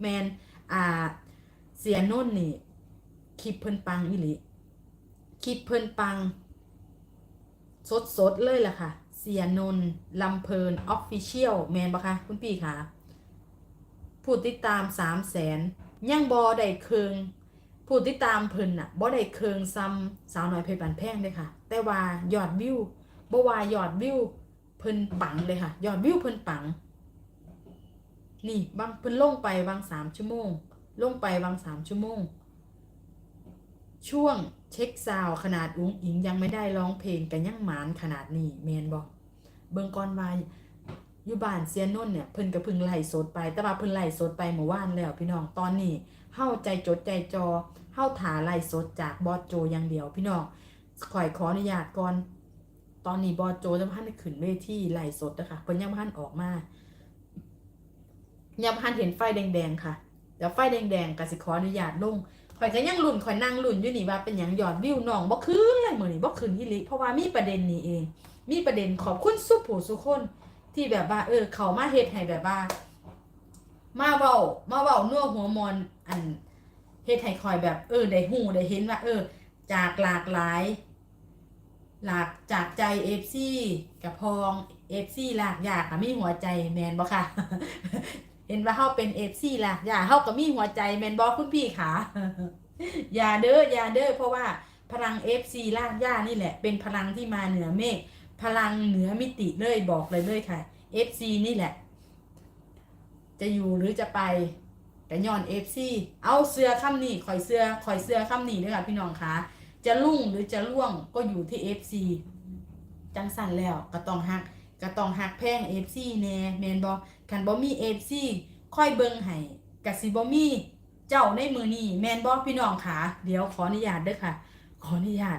แมนอ่าเสียนุ่นนี่คลิปเพิ่นปังอีหลีคลิปเพิ่นปัง สดสดเลยล่ะค่ะ เสียนนลำเพลินออฟฟิเชียลแมนปะคะคุณพี่คะผู้ติดตามสามแสนยังบอได้เคืองผู้ติดตามเพิ่นน่ะบอได้เคืองซ้ำสาวน้อยเพชรบันแพงเลยค่ะ แต่ว่ายอดวิวบ่ว่ายอดวิวเพิ่นปังเลยค่ะ ยอดวิวเพิ่นปัง นี่บางเพิ่นลงไปบางสามชั่วโมง ลงไปบางสามชั่วโมง ช่วงเช็คซาวขนาดอุ้งอิงยังไม่ได้ร้องเพลงกันยังหมานขนาดนี้แมนบอกเบิงกอนว่าอยู่บ้านเซียนนท์เนี่ยเพิ่นก็เพิ่งไล่สดไป แต่ว่าเพิ่นไล่สดไปเมื่อวานแล้วพี่น้องตอนนี้เฮาใจจดใจจอเฮาถาไล่สดจากบอสโจอย่างเดียวพี่น้องข่อยขออนุญาตก่อน ตอนนี้บอสโจจะพันขึ้นเวทีไล่สดนะคะเพิ่นยังบ่ทันออกมา ยังบ่ทันเห็นไฟแดงๆค่ะเดี๋ยวไฟแดงๆกสิขออนุญาตลงข่อยก็ยังลุ้นข่อยนั่งลุ้นอยู่นี่ว่าเป็นหยังหยอดวิวน้องบ่คืนเลยมื้อนี้บ่คืนอีหลีเพราะว่ามีประเด็นนี้เอง มีประเด็นขอบคุณสุผู้สุคนที่แบบว่า เออ เขามาเฮ็ดให้แบบว่า มาเว้ามาเว้านัวหัวมอนอันเฮ็ดให้ข่อยแบบ เออได้ฮู้ได้เห็นว่า เออ จากหลากหลาย หลากจากใจ FC กับพอง FC หลากอยากมีหัวใจแมนบ่ค่ะ เห็นว่าเฮาเป็น FC ล่ะอย่าเฮาก็มีหัวใจแมนบ่คุณพี่ขาอย่าเด้ออย่าเด้อเพราะว่าพลัง FC ลากย่านี่แหละ เป็นพลังที่มาเหนือเมฆพลังเหนือมิติเลยบอกเลยเลยค่ะ FC นี่แหละ จะอยู่หรือจะไปแต่ย้อน FC เอาเสื้อคำนี้ข่อยเสื้อข่อยเสื้อคำนี้เด้อค่ะพี่น้องคะจะลุ่งหรือจะล่วงก็อยู่ที่ FC จังสันแล้วก็ต้องฮักก็ต้องฮักแพง FC แน่แมนบ่ คันบ่มี FC ค่อยเบิ่งให้ก็สิบ่มีเจ้าในมือนี้แม่นบ่พี่น้องค่ะเดี๋ยวขออนุญาตเด้อค่ะ ขออนุญาต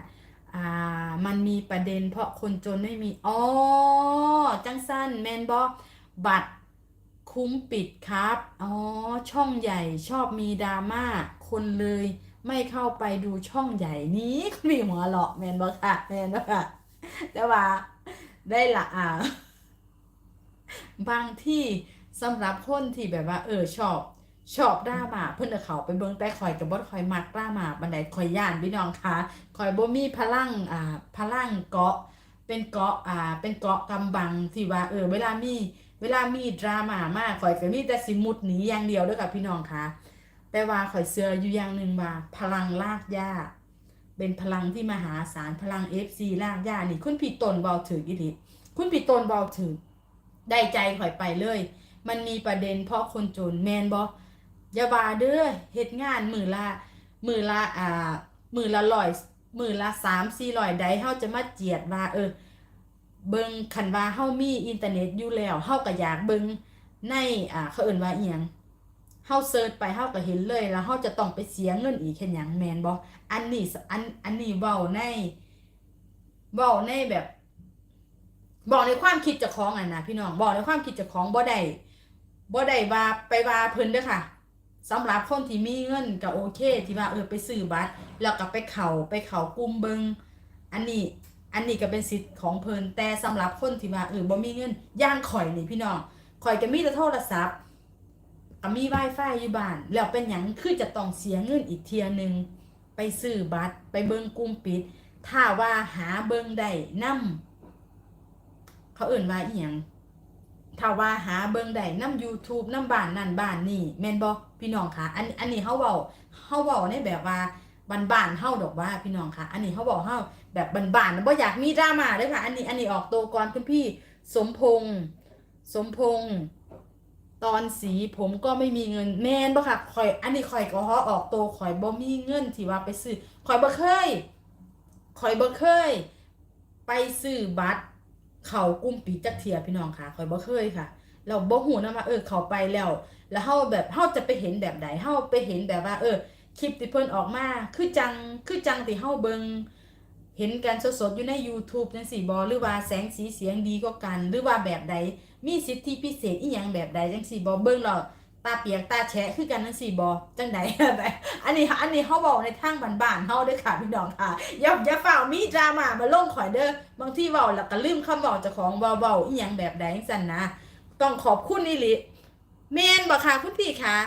อ่ามันมีประเด็นเพราะคนจนไม่มีอ๋อจังสั้นแมนบอบัตรคุ้มปิดครับอ๋อช่องใหญ่ชอบมีดราม่าคนเลยไม่เข้าไปดูช่องใหญ่นี้มีหัวเราะแมนบอค่ะแมนบอค่ะแต่ว่าได้ละอ่า บางที่สำหรับคนที่แบบว่า เออชอบ ชอบดราม่าเพิ่นเอาเขาไปเบิ่งแต่ข่อยกับบ่ข่อยมักดราม่าบันไดข่อยย่านพี่น้องคะข่อยบ่มีพลังอ่าพลังเกาะเป็นเกาะอ่าเป็นเกาะกำบังที่ว่าเออเวลามีเวลามีดราม่ามาข่อยก็มีแต่สิมุดหนีอย่างเดียวด้อค่ะพี่น้องคะแต่ว่าข่อยเชื่ออยู่อย่างหนึ่งว่าพลังลากหญ้าเป็นพลังที่มหาศาลพลัง FC ลากหญ้านี่คุณพี่ตนเบาถืออีหลีคุณพี่ตนเบาถือ ได้ใจข่อยไปเลย มันมีประเด็นเพราะคนจนแมนบอย่าบาเด้อเฮ็ดงานมือละมือละอ่ามือละร้อยมือละสามสี่ร้อยใดเฮาจะมาเจียดว่าเออ เบิงคันว่าเฮามีอินเทอร์เน็ตอยู่แล้วเฮาก็อยากเบิงในอ่าเขาเอิ้นว่าอีหยังเฮาเซิร์ชไปเฮาก็เห็นเลยแล้วเฮาจะต้องไปเสียเงินอีกแค่หยังแมนบ่อันนี้อันอันนี้เว้าในเว้าในแบบ บอกในความคิดเจ้าของอะนะพี่น้องบอกในความคิดเจ้าของบ่ได้บ่ได้ว่าไปว่าเพิ่นเด้อค่ะสำหรับคนที่มีเงินก็โอเค ที่ว่าเออไปซื้อบัตรแล้วก็ไปเขาไปเขากลุ่มเบิงอันนี้อันนี้ก็เป็นสิทธิ์ของเพิ่นแต่สำหรับคนที่ว่าเออบ่มีเงินย่างข่อยนี่พี่น้องข่อยก็มีแต่โทรศัพท์ก็มี Wi-Fi อยู่บ้าน แล้วเป็นหยังคือจะต้องเสียเงินอีกเทียนึงไปซื้อบัตรไปเบิงกลุ่มปิด ถ้าว่าหาเบิงได้นํ เขาเอิ่นว่าอีหยังถ้าว่าหาเบิ่งได้นำ YouTube นำบ้านนั่นบ้านนี่แม่นบ่พี่น้องคะอันอันนี้เฮาเว้าเฮาเว้าในแบบว่าบ้านๆเฮาดอกว่าพี่น้องคะอันนี้เฮาเว้าเฮาแบบบ้านๆบ่อยากมีดราม่าเด้อค่ะ อันนี้อันนี้ออกตัวก่อนคุณพี่สมพงษ์สมพงษ์ตอนสีผมก็ไม่มีเงินแม่นบ่ค่ะข่อย อันนี้ข่อยก็ฮอออกโตัวข่อยบ่มีเงินที่ว่าไปซื้อข่อยบ่เคยข่อยบ่เคย ไปซื้อบัตร เขากุ้มปิดจักเทียพี่น้องค่ะคอยบ่เคยค่ะ เราบ่หูนะว่าเออเขาไปแล้ว แล้วเฮาแบบเฮาจะไปเห็นแบบใดเฮาไปเห็นแบบว่า เออ คลิปที่เพิ่นออกมาคือจังคือจังที่เฮาเบิงเห็นกันสดๆอยู่ใน YouTube จังสี่บอหรือว่าแสงสีเสียงดีก็กัน หรือว่าแบบใดมีสิทธิพิเศษอีหยังแบบใดจังสี่บอเบิ่งเรา ตาเปียกตาแฉะคือกันนั่งสี่บอจังไหนแบบอันนี้อันนี้เขาบอกในทางบ้านๆเขาด้วยค่ะพี่น้องค่ะอย่าอย่าเฝ้ามีดราม่ามาล่งข่อยเด้อบางทีเว้าแล้วก็ลืมคำบอกเจ้าของเว้าๆอีหยังแบบใดจังซั่นนะต้องขอบคุณอีหลีแม่นบ่ค่ะคุณพี่คะ